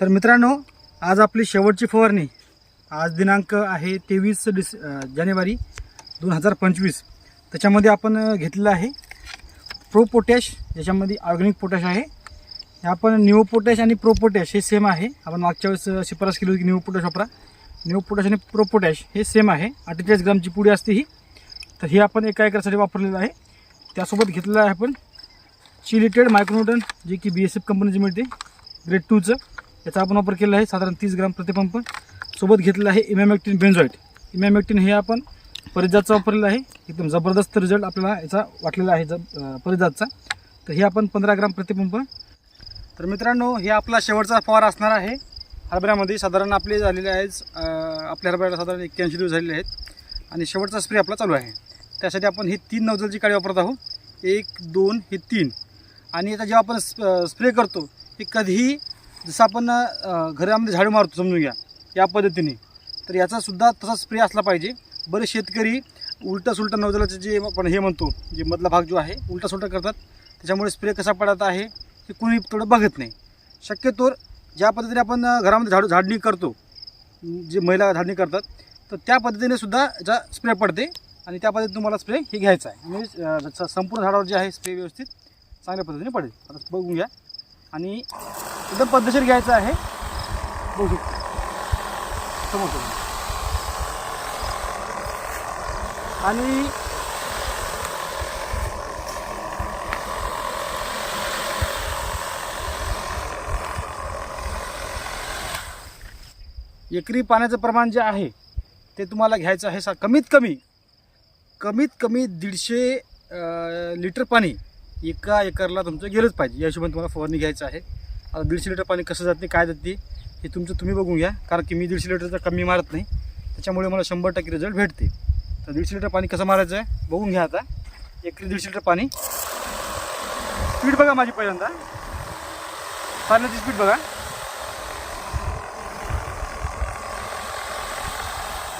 तर मित्रांनो आज आपली शेवटची फवारणी. आज दिनांक आहे तेवीस डिस जानेवारी दोन हजार पंचवीस. त्याच्यामध्ये आपण घेतलेलं आहे प्रो पोटॅश याच्यामध्ये ऑर्गॅनिक पोटॅश आहे. आपण न्यू पोटॅश आणि प्रो पोटॅश हे सेम आहे. आपण मागच्या वेळेस शिफारस केली होती की न्यू पोटॅश वापरा. न्यू पोटॅश आणि प्रो पोटॅश हे सेम आहे. अठ्ठेचाळीस ग्रामची पुडी असते ही. तर ही आपण एका एकरासाठी वापरलेलं आहे. त्यासोबत घेतलेलं आहे आपण चिलिटेड मायक्रोन्यूटन जे की बी एस एफ कंपनीचे मिळते. ग्रेड टूचं याचा आपण वापर केला आहे साधारण तीस ग्राम प्रतिपंप. सोबत घेतलेला आहे इमॅमॅक्टिन बेन्झॉईट इमॅमॅक्टिन हे आपण परिजातचा वापरलेलं आहे. एकदम जबरदस्त रिझल्ट आपल्याला याचा वाटलेला आहे जब परिजातचा. तर हे आपण पंधरा ग्राम प्रतिपंप. तर मित्रांनो हे आपला शेवटचा फवार असणार आहे. हरभऱ्यामध्ये साधारण आपले झालेले आहेत आपल्या हरभऱ्याला साधारण एक्क्याऐंशी दिवस झालेले आहेत. आणि शेवटचा स्प्रे आपला चालू आहे. त्यासाठी आपण ही तीन नवजलची काळी वापरत आहोत. एक दोन हे तीन. आणि आता जेव्हा आपण स्प स्प्रे करतो हे कधीही जसं आपण घरामध्ये झाडू मारतो समजून घ्या या पद्धतीने. तर याचासुद्धा तसा स्प्रे असला पाहिजे. बरेच शेतकरी उलटा सुलटा नवजलाचं जे आपण हे म्हणतो जे मधला भाग जो आहे उलटा सुलटा करतात. त्याच्यामुळे स्प्रे कसा पडत आहे हे कोणी थोडं बघत नाही. शक्यतोवर ज्या पद्धतीने आपण घरामध्ये झाडू झाडणी करतो जे महिला झाडणी करतात तर त्या पद्धतीने सुद्धा याचा स्प्रे पडते आणि त्या पद्धतीने तुम्हाला स्प्रे हे घ्यायचा आहे. म्हणजे संपूर्ण झाडावर जे आहे स्प्रे व्यवस्थित चांगल्या पद्धतीने पडेल. आता बघून घ्या. आणि एकदम पद्धतशीर घ्यायचं आहे. बघू शकतो. समोर समोर. आणि एकरी पाण्याचं प्रमाण जे आहे ते तुम्हाला घ्यायचं आहे सा कमीत कमी कमीत कमी दीडशे लिटर पाणी एका एकरला तुमचं गेलंच पाहिजे. या हिशोबाने तुम्हाला फवारणी घ्यायचं आहे. आता दीडशे लिटर पाणी कसं जाते काय जाते हे तुमचं तुम्ही बघून घ्या कारण की मी दीडशे लिटरचं कमी मारत नाही. त्याच्यामुळे मला शंभर टक्के रिझल्ट भेटते. तर दीडशे लिटर पाणी कसं मारायचं आहे बघून घ्या आता. एकरी दीडशे लिटर पाणी. स्पीड बघा माझी पहिल्यांदा. पाण्याची स्पीड बघा.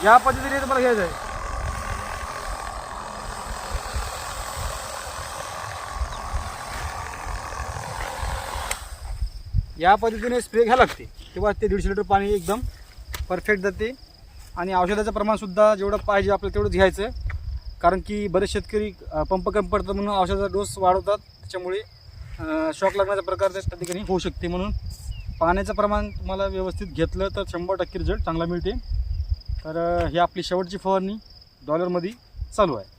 या पद्धतीने तुम्हाला घ्यायचं आहे. या पद्धतीने स्प्रे घ्यायला लागते. तेव्हा ते दीडशे लिटर पाणी एकदम परफेक्ट जाते. आणि औषधाचं प्रमाणसुद्धा जेवढं पाहिजे आपल्याला तेवढंच घ्यायचं कारण की बरेच शेतकरी पंप कमी पडतात म्हणून औषधाचा डोस वाढवतात. त्याच्यामुळे शॉक लागण्याचा प्रकार त्या ठिकाणी होऊ शकते म्हणून. पाण्याचं प्रमाण तुम्हाला व्यवस्थित घेतलं तर शंभर टक्के रिझल्ट चांगला मिळते. तर ही आपली शेवटची फवारणी डॉलरमध्ये चालू आहे.